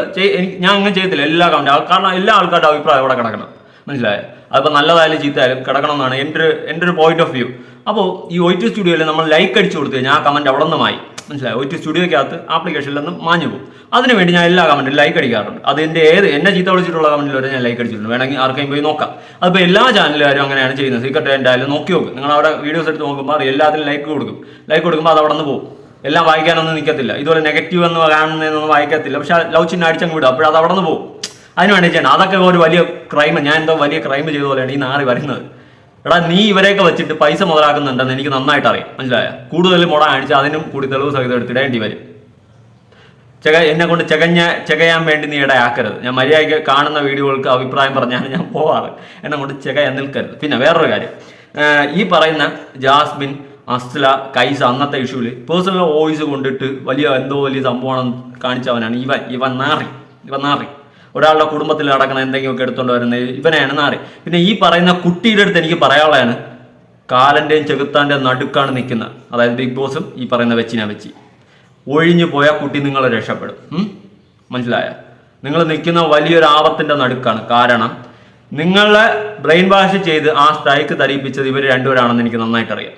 S1: ഞാൻ അങ്ങനെ ചെയ്യത്തില്ല എല്ലാ കമന്റും കാരണം എല്ലാ ആൾക്കാരുടെ അഭിപ്രായം അവിടെ കിടക്കണം. മനസ്സിലായോ? അതിപ്പോൾ നല്ലതായാലും ചീത്തയായാലും കിടക്കണം എന്നാണ് എന്റെ ഒരു എന്റെ ഒരു പോയിന്റ് ഓഫ് വ്യൂ അപ്പോൾ ഈ ഒ ടി സ്റ്റുഡിയോയിൽ നമ്മൾ ലൈക്ക് അടിച്ചു കൊടുത്തു കഴിഞ്ഞാൽ ആ കമന്റ് അവിടെ നിന്ന് മായി മനസ്സിലായോ? ഒറ്റ സ്റ്റുഡിയോയ്ക്കകത്ത് ആപ്ലിക്കേഷനിൽ നിന്നും മാഞ്ഞു പോകും. അതിനുവേണ്ടി ഞാൻ എല്ലാ കമന്റും ലൈക്ക് അടിക്കാറുണ്ട്. അത് എന്റെ ഏത് എന്നെ ചീത്ത വിളിച്ചിട്ടുള്ള കമന്റിൽ വരെ ഞാൻ ലൈക്ക് അടിച്ചിട്ടുണ്ട്. വേണമെങ്കിൽ ആർക്കെങ്കിലും പോയി നോക്കാം. അതിപ്പോൾ എല്ലാ ചാനലുകാരും അങ്ങനെയാണ് ചെയ്യുന്നത്. സീക്രട്ട് എന്തായാലും നോക്കി നോക്കും. നിങ്ങൾ അവിടെ വീഡിയോസ് എടുത്ത് നോക്കുമ്പോൾ അറിയാം എല്ലാത്തിലും ലൈക്ക് കൊടുക്കും. ലൈക്ക് കൊടുക്കുമ്പോൾ അത് അവിടെ നിന്ന് പോകും. എല്ലാം വായിക്കാനൊന്നും നിൽക്കത്തില്ല ഇതുപോലെ നെഗറ്റീവ് എന്ന് കാണുന്നതൊന്നും വായിക്കത്തില്ല. പക്ഷെ ലവ് ചിഹ്നം അടിച്ചങ്ങ് വിടും. അപ്പോഴത് അവിടെ നിന്ന് പോകും. അതിന് വേണ്ടി ചെയ്യണം. അതൊക്കെ ഒരു വലിയ ക്രൈം ഞാൻ എന്തോ വലിയ ക്രൈം ചെയ്ത പോലെയാണ് ഈ നാറി വരുന്നത് എടാ നീ ഇവരെയൊക്കെ വെച്ചിട്ട് പൈസ മുതലാക്കുന്നുണ്ടെന്ന് എനിക്ക് നന്നായിട്ട് അറിയാം. മനസ്സിലായ? കൂടുതൽ മുട അടിച്ച് അതിനും കൂടി തെളിവ് സഹിതം എടുത്തിടേണ്ടി വരും. ചെക എന്നെ കൊണ്ട് ചെകഞ്ഞ ചെകയാൻ വേണ്ടി നീ ഇടയാക്കരുത് ഞാൻ മര്യാദയ്ക്ക് കാണുന്ന വീഡിയോകൾക്ക് അഭിപ്രായം പറഞ്ഞാണ് ഞാൻ പോവാറ്. എന്നെ കൊണ്ട് ചെകയാൻ നിൽക്കരുത്. പിന്നെ വേറൊരു കാര്യം. ഈ പറയുന്ന ജാസ്മിൻ അസ്ല കൈസ അന്നത്തെ ഇഷ്യൂൽ പേഴ്സണൽ വോയിസ് കൊണ്ടിട്ട് വലിയ എന്തോ വലിയ സംഭവം കാണിച്ചവനാണ് ഇവൻ. ഇവൻ നാറി. ഇവൻ നാറി. ഒരാളുടെ കുടുംബത്തിൽ നടക്കുന്ന എന്തെങ്കിലുമൊക്കെ എടുത്തുകൊണ്ട് വരുന്നത് ഇവനെയാണ് നാറി. പിന്നെ ഈ പറയുന്ന കുട്ടിയുടെ അടുത്ത് എനിക്ക് പറയാനുള്ളതാണ് കാലന്റെയും ചെകുത്താന്റെയും നടുക്കാണ് നിൽക്കുന്ന അതായത് ബിഗ് ബോസും ഈ പറയുന്ന വെച്ചിനാ വെച്ചി. ഒഴിഞ്ഞു പോയ കുട്ടി നിങ്ങളെ രക്ഷപ്പെടും. മനസ്സിലായ? നിങ്ങൾ നിൽക്കുന്ന വലിയൊരു ആപത്തിന്റെ നടുക്കാണ്. കാരണം നിങ്ങളെ ബ്രെയിൻ വാഷ് ചെയ്ത് ആ സ്ട്രൈക്ക് തരിപ്പിച്ചത് ഇവർ രണ്ടുപേരാണെന്ന് എനിക്ക് നന്നായിട്ട് അറിയാം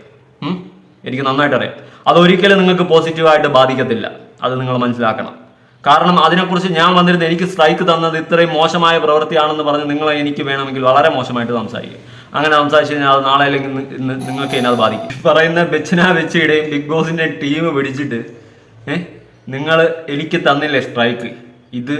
S1: എനിക്ക് നന്നായിട്ട് അറിയാം അതൊരിക്കലും നിങ്ങൾക്ക് പോസിറ്റീവായിട്ട് ബാധിക്കത്തില്ല. അത് നിങ്ങൾ മനസ്സിലാക്കണം. കാരണം അതിനെക്കുറിച്ച് ഞാൻ വന്നിരുന്ന എനിക്ക് സ്ട്രൈക്ക് തന്നത് ഇത്രയും മോശമായ പ്രവൃത്തിയാണെന്ന് പറഞ്ഞ് നിങ്ങൾ എനിക്ക് വേണമെങ്കിൽ വളരെ മോശമായിട്ട് സംസാരിക്കും. അങ്ങനെ സംസാരിച്ചു കഴിഞ്ഞാൽ അത് നാളെ അല്ലെങ്കിൽ നിങ്ങൾക്ക് അതിനത് അത് ബാധിക്കും. പറയുന്ന ബെച്ചിന ബെച്ചിയുടെയും ബിഗ് ബോസിന്റെ ടീം പിടിച്ചിട്ട് ഏ നിങ്ങൾ എനിക്ക് തന്നില്ലേ സ്ട്രൈക്ക് ഇത്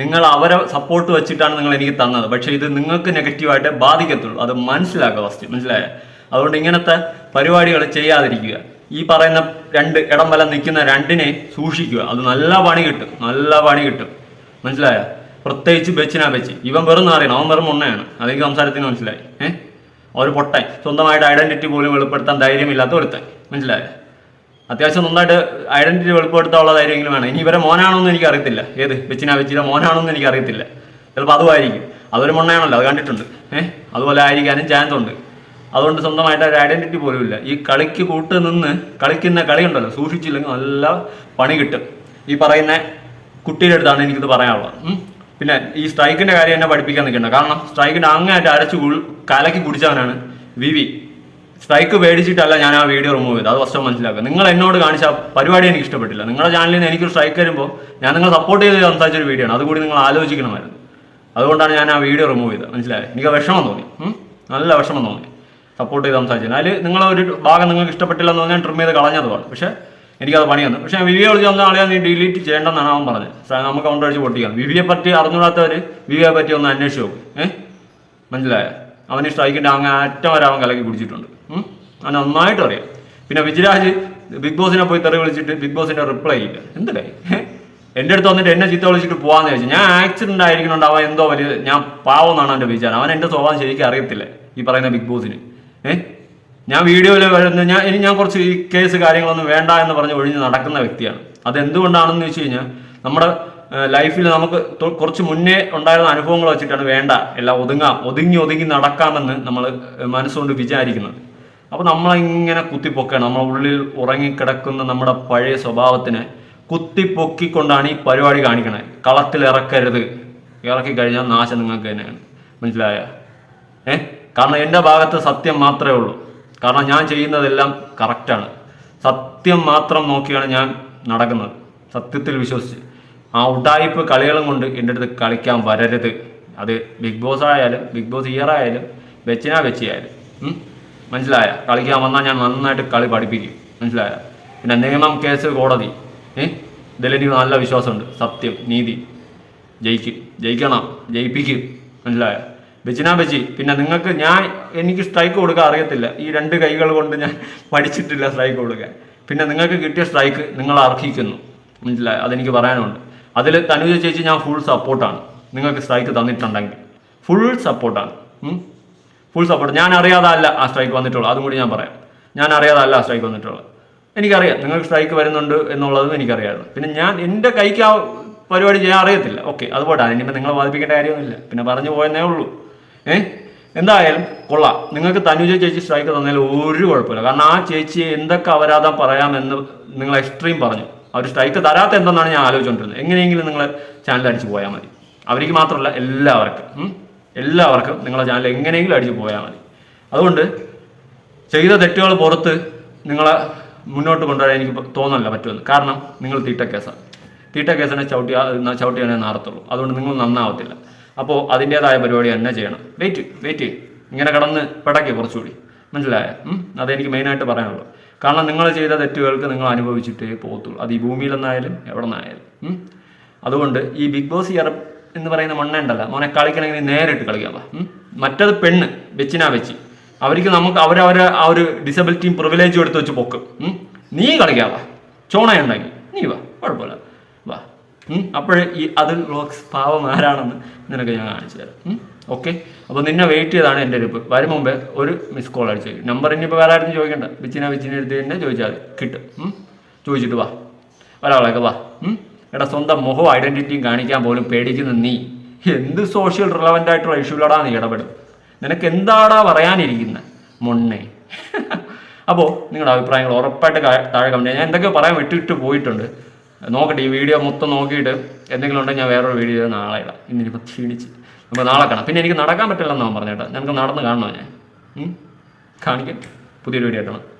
S1: നിങ്ങൾ അവരെ സപ്പോർട്ട് വെച്ചിട്ടാണ് നിങ്ങൾ എനിക്ക് തന്നത്. പക്ഷേ ഇത് നിങ്ങൾക്ക് നെഗറ്റീവായിട്ട് ബാധിക്കത്തുള്ളൂ. അത് മനസ്സിലാക്കുക ഫസ്റ്റ് മനസ്സിലായ? അതുകൊണ്ട് ഇങ്ങനത്തെ പരിപാടികൾ ചെയ്യാതിരിക്കുക. ഈ പറയുന്ന രണ്ട് ഇടം വല നിൽക്കുന്ന രണ്ടിനെ സൂക്ഷിക്കുക. അത് നല്ല പണി കിട്ടും. നല്ല പണി കിട്ടും. മനസ്സിലായ? പ്രത്യേകിച്ച് ബെച്ചിനാ ബെച്ച്. ഇവൻ വെറും അറിയണം അവൻ വെറും മുണ്ണയാണ് അതെനിക്ക് സംസാരത്തിന് മനസ്സിലായി. ഏഹ് ഒരു പൊട്ടൻ. സ്വന്തമായിട്ട് ഐഡന്റിറ്റി പോലും വെളിപ്പെടുത്താൻ ധൈര്യമില്ലാത്ത ഒരുത്തൻ. മനസ്സിലായോ? അത്യാവശ്യം നന്നായിട്ട് ഐഡന്റിറ്റി വെളിപ്പെടുത്താനുള്ള ധൈര്യമെങ്കിലും വേണം. ഇനി ഇവരെ മോനാണോന്ന് എനിക്ക് അറിയത്തില്ല ഏത്? ബെച്ചിന ബെച്ചിയുടെ മോനാണോന്ന് എനിക്ക് അറിയത്തില്ല ചിലപ്പോൾ അതുമായിരിക്കും. അതൊരു മുണ്ണയാണല്ലോ. അത് കണ്ടിട്ടുണ്ട്. ഏഹ് അതുപോലെ ആയിരിക്കാനും ചാൻസ് ഉണ്ട്. അതുകൊണ്ട് സ്വന്തമായിട്ട് ഒരു ഐഡന്റിറ്റി പോലും ഇല്ല. ഈ കളിക്ക് കൂട്ട് നിന്ന് കളിക്കുന്ന കളി ഉണ്ടല്ലോ സൂക്ഷിച്ചില്ലെങ്കിൽ നല്ല പണി കിട്ടും. ഈ പറയുന്ന കുട്ടിയുടെ അടുത്താണ് എനിക്കിത് പറയാനുള്ളത്. പിന്നെ ഈ സ്ട്രൈക്കിന്റെ കാര്യം എന്നെ പഠിപ്പിക്കാൻ നിൽക്കണ്ട. കാരണം സ്ട്രൈക്കിന്റെ അങ്ങായിട്ട് അരച്ചു കലക്കി കുടിച്ചവനാണ് വി വി സ്ട്രൈക്ക് മേടിച്ചിട്ടല്ല ഞാൻ ആ വീഡിയോ റിമൂവ് ചെയ്തത്. അത് ഫസ്റ്റ് മനസ്സിലാക്കുക. നിങ്ങൾ എന്നോട് കാണിച്ച പരിപാടി എനിക്ക് ഇഷ്ടപ്പെട്ടില്ല. നിങ്ങളുടെ ചാനലിൽ നിന്ന് എനിക്കൊരു സ്ട്രൈക്ക് വരുമ്പോൾ ഞാൻ നിങ്ങളെ സപ്പോർട്ട് ചെയ്ത് സംസാരിച്ച ഒരു വീഡിയോ ആണ്. അതുകൂടി നിങ്ങൾ ആലോചിക്കണമായിരുന്നു. അതുകൊണ്ടാണ് ഞാൻ ആ വീഡിയോ റിമൂവ് ചെയ്തത്. മനസ്സിലായത് എനിക്ക് വിഷമം തോന്നി. നല്ല വിഷമം തോന്നി. സപ്പോർട്ട് ചെയ്ത് സംസാരിച്ചത്. അതിൽ നിങ്ങളൊരു ഭാഗം നിങ്ങൾക്ക് ഇഷ്ടപ്പെട്ടില്ല എന്ന് പറഞ്ഞാൽ ട്രിം ചെയ്ത് കളഞ്ഞതുമാണ് പക്ഷേ എനിക്കത് പണി തന്നു പക്ഷേ വിവിയെ വിളിച്ച് വന്ന ആളെ നീ ഡിലീറ്റ് ചെയ്യേണ്ടെന്നാണ് അവൻ പറഞ്ഞത്. നമുക്ക് കൗണ്ടർ അടിച്ച് പൊട്ടിക്കാം വിവിയെ പറ്റി അറിഞ്ഞൂടാത്തവർ വിവിയെ പറ്റി ഒന്ന് അന്വേഷിച്ച് നോക്കും. ഏഹ് മനസ്സിലായ? അവന് സ്ട്രൈക്കിന്റെ അങ്ങ് അറ്റം വരെ അവൻ കലക്കി കുടിച്ചിട്ടുണ്ട് അവൻ നന്നായിട്ട് അറിയാം. പിന്നെ വിജയരാജ് ബിഗ് ബോസിനെ പോയി തെറി വിളിച്ചിട്ട് ബിഗ് ബോസിന്റെ റിപ്ലൈ ഇല്ല. എന്തില്ലേ എന്റെ അടുത്ത് വന്നിട്ട് എന്നെ ചീത്ത വിളിച്ചിട്ട് പോവാന്ന് ചോദിച്ചു. ഞാൻ ആക്സിഡന്റ് ആയിരിക്കുന്നുണ്ട്. അവൻ എന്തോ വലിയ ഞാൻ പാവം എന്നാണ് എന്റെ വിചാരം. അവൻ എന്റെ സ്വഭാവം ശരിക്കും അറിയത്തില്ല ഈ പറയുന്ന ബിഗ് ബോസിന്. ഏഹ് ഞാൻ വീഡിയോയിൽ വരുന്ന ഞാൻ ഇനി ഞാൻ കുറച്ച് ഈ കേസ് കാര്യങ്ങളൊന്നും വേണ്ട എന്ന് പറഞ്ഞ് ഒഴിഞ്ഞ് നടക്കുന്ന വ്യക്തിയാണ്. അത് എന്തുകൊണ്ടാണെന്ന് വെച്ച് കഴിഞ്ഞാൽ നമ്മുടെ ലൈഫിൽ നമുക്ക് കുറച്ച് മുന്നേ ഉണ്ടായിരുന്ന അനുഭവങ്ങൾ വെച്ചിട്ടാണ് വേണ്ട. എല്ലാം ഒതുങ്ങാം. ഒതുങ്ങി ഒതുങ്ങി നടക്കാമെന്ന് നമ്മൾ മനസ്സുകൊണ്ട് വിചാരിക്കുന്നത്. അപ്പോൾ നമ്മളിങ്ങനെ കുത്തിപ്പൊക്കുകയാണ് നമ്മുടെ ഉള്ളിൽ ഉറങ്ങിക്കിടക്കുന്ന നമ്മുടെ പഴയ സ്വഭാവത്തിനെ കുത്തിപ്പൊക്കിക്കൊണ്ടാണ് ഈ പരിപാടി കാണിക്കണത് കളത്തിൽ ഇറക്കരുത് ഇറക്കി കഴിഞ്ഞാൽ നാശം നിങ്ങൾക്ക് തന്നെയാണ്. മനസ്സിലായ? ഏ? കാരണം എന്റെ ഭാഗത്ത് സത്യം മാത്രമേ ഉള്ളൂ. കാരണം ഞാൻ ചെയ്യുന്നതെല്ലാം കറക്റ്റാണ് സത്യം മാത്രം നോക്കിയാണ് ഞാൻ നടക്കുന്നത്. സത്യത്തിൽ വിശ്വസിച്ച്. ആ ഉടായിപ്പ് കളികളും കൊണ്ട് എന്റെ അടുത്ത് കളിക്കാൻ വരരുത്. അത് ബിഗ് ബോസ് ആയാലും ബിഗ് ബോസ് ഇയർ ആയാലും വെച്ചിനാ വെച്ചിയായാലും? മനസ്സിലായ? കളിക്കാൻ വന്നാൽ ഞാൻ നന്നായിട്ട് കളി പഠിപ്പിക്കും. മനസ്സിലായ? പിന്നെ നിയമം കേസ് കോടതി. ഏ? ഇതിലെനിക്ക് നല്ല വിശ്വാസമുണ്ട്. സത്യം നീതി. ജയിക്കും. ജയിക്കണം. ജയിപ്പിക്കും. മനസ്സിലായോ? ബെച്ചിനാ ബജി പിന്നെ നിങ്ങൾക്ക് ഞാൻ എനിക്ക് സ്ട്രൈക്ക് കൊടുക്കാൻ അറിയത്തില്ല. ഈ രണ്ട് കൈകൾ കൊണ്ട് ഞാൻ പഠിച്ചിട്ടില്ല സ്ട്രൈക്ക് കൊടുക്കാൻ. പിന്നെ നിങ്ങൾക്ക് കിട്ടിയ സ്ട്രൈക്ക് നിങ്ങൾ അർഹിക്കുന്നു. മനസ്സിലായോ? അതെനിക്ക് പറയാനുണ്ട്. അതിൽ തനുജ ചേച്ചി ഞാൻ ഫുൾ സപ്പോർട്ടാണ് നിങ്ങൾക്ക് സ്ട്രൈക്ക് തന്നിട്ടുണ്ടെങ്കിൽ. ഫുൾ സപ്പോർട്ടാണ് ഫുൾ സപ്പോർട്ട് ഞാൻ അറിയാതല്ല ആ സ്ട്രൈക്ക് വന്നിട്ടുള്ളൂ അതും കൂടി ഞാൻ പറയാം. ഞാൻ അറിയാതല്ല ആ സ്ട്രൈക്ക് വന്നിട്ടുള്ളത്. എനിക്കറിയാം. നിങ്ങൾക്ക് സ്ട്രൈക്ക് വരുന്നുണ്ട് എന്നുള്ളതും എനിക്കറിയാമായിരുന്നു പിന്നെ ഞാൻ എന്റെ കൈക്ക് ആ പരിപാടി ചെയ്യാൻ അറിയത്തില്ല. ഓക്കെ അതുപോട്ടെ അതിനിപ്പോൾ നിങ്ങളെ ബാധിപ്പിക്കേണ്ട കാര്യമൊന്നുമില്ല. പിന്നെ പറഞ്ഞു പോയെന്നേ ഉള്ളൂ. ഏ? എന്തായാലും കൊള്ളാം. നിങ്ങൾക്ക് തനുജ ചേച്ചി സ്ട്രൈക്ക് തന്നാൽ ഒരു കുഴപ്പമില്ല. കാരണം ആ ചേച്ചി എന്തൊക്കെ അപരാധം പറയാമെന്ന് നിങ്ങൾ എക്സ്ട്രീം പറഞ്ഞു. അവർ സ്ട്രൈക്ക് തരാത്ത എന്തെന്നാണ് ഞാൻ ആലോചിച്ചുകൊണ്ടിരുന്നത്. എങ്ങനെയെങ്കിലും നിങ്ങൾ ചാനൽ അടിച്ചു പോയാൽ മതി. അവർക്ക് മാത്രമല്ല എല്ലാവർക്കും എല്ലാവർക്കും നിങ്ങളെ ചാനൽ എങ്ങനെയെങ്കിലും അടിച്ചു പോയാൽ മതി. അതുകൊണ്ട് ചെയ്ത തെറ്റുകൾ പുറത്ത് നിങ്ങളെ മുന്നോട്ട് കൊണ്ടുവരാൻ എനിക്ക് തോന്നല്ല പറ്റുമെന്ന്. കാരണം നിങ്ങൾ തീട്ട കേസാണ് തീട്ട കേസിനെ ചവിട്ടി ചവിട്ടിയാണേ നാറത്തുള്ളൂ. അതുകൊണ്ട് നിങ്ങൾ നന്നാവത്തില്ല. അപ്പോൾ അതിന്റെതായ പരിപാടി തന്നെ ചെയ്യണം. വെയിറ്റ് വെയിറ്റ് ഇങ്ങനെ കടന്ന് പെടക്കി കുറച്ചുകൂടി. മനസ്സിലായ? അതെനിക്ക് മെയിനായിട്ട് പറയാനുള്ളൂ. കാരണം നിങ്ങൾ ചെയ്ത തെറ്റുകൾക്ക് നിങ്ങൾ അനുഭവിച്ചിട്ടേ പോകത്തുള്ളൂ. അത് ഈ ഭൂമിയിൽ നിന്നായാലും എവിടെ നിന്നായാലും അതുകൊണ്ട് ഈ ബിഗ് ബോസ് ഇയർ എന്ന് പറയുന്ന മണ്ണുണ്ടല്ല മോനെ കളിക്കണമെങ്കിൽ നേരിട്ട് കളിക്കാം മറ്റത് പെണ്ണ് വെച്ചിനാ വെച്ച്. അവർക്ക് നമുക്ക് അവരവരെ ആ ഒരു ഡിസബിലിറ്റിയും പ്രിവിലേജും എടുത്ത് വെച്ച് പൊക്കും. നീ കളിക്കാവാ ചോണയുണ്ടെങ്കിൽ നീ വാ. കുഴപ്പമില്ല. വാ അപ്പോഴേ ഈ അതിൽ ബ്ലോക്സ് പാവം ആരാണെന്ന് നിനക്ക് ഞാൻ കാണിച്ചു തരാം. ഓക്കെ അപ്പോൾ നിന്നെ വെയിറ്റ് ചെയ്താണ് എന്റെ ഒരു വരും മുമ്പേ ഒരു മിസ് കോൾ അടിച്ചു നമ്പർ ഇനിയിപ്പോൾ വേറെ ആരും ചോദിക്കണ്ട. ബിച്ചിനെ ബിച്ചിനെ എടുത്ത് തന്നെ ചോദിച്ചാൽ മതി. കിട്ടും. ചോദിച്ചിട്ട് വാ. ഒരാളൊക്കെ വാ. എടാ സ്വന്തം മുഖവും ഐഡന്റിറ്റിയും കാണിക്കാൻ പോലും പേടിക്കുന്ന നീ. എന്ത് സോഷ്യൽ റിലവന്റ് ആയിട്ടുള്ള ഇഷ്യൂലടാ നീ ഇടപെടും നിനക്ക് എന്താടാ പറയാനിരിക്കുന്നത് മൊണ്ണേ. <laughs> അപ്പോൾ നിങ്ങളുടെ അഭിപ്രായങ്ങൾ ഉറപ്പായിട്ട് താഴെ ചെയ്യാം. ഞാൻ എന്തൊക്കെ പറയാൻ വിട്ടിട്ട് പോയിട്ടുണ്ട്. നോക്കട്ടെ ഈ വീഡിയോ മൊത്തം നോക്കിയിട്ട് എന്തെങ്കിലും ഉണ്ടെങ്കിൽ ഞാൻ വേറൊരു വീഡിയോ നാളെ ഇടാം. ഇന്നിപ്പോൾ ക്ഷീണിച്ച്. നമുക്ക് നാളെ കാണാം. പിന്നെ എനിക്ക് നടക്കാൻ പറ്റില്ലെന്നാണ് പറഞ്ഞേട്ടാ. ഞങ്ങൾക്ക് നടന്ന് കാണണോ ഞാൻ? കാണിക്കാം. പുതിയൊരു വീഡിയോ ആയിട്ടാണ്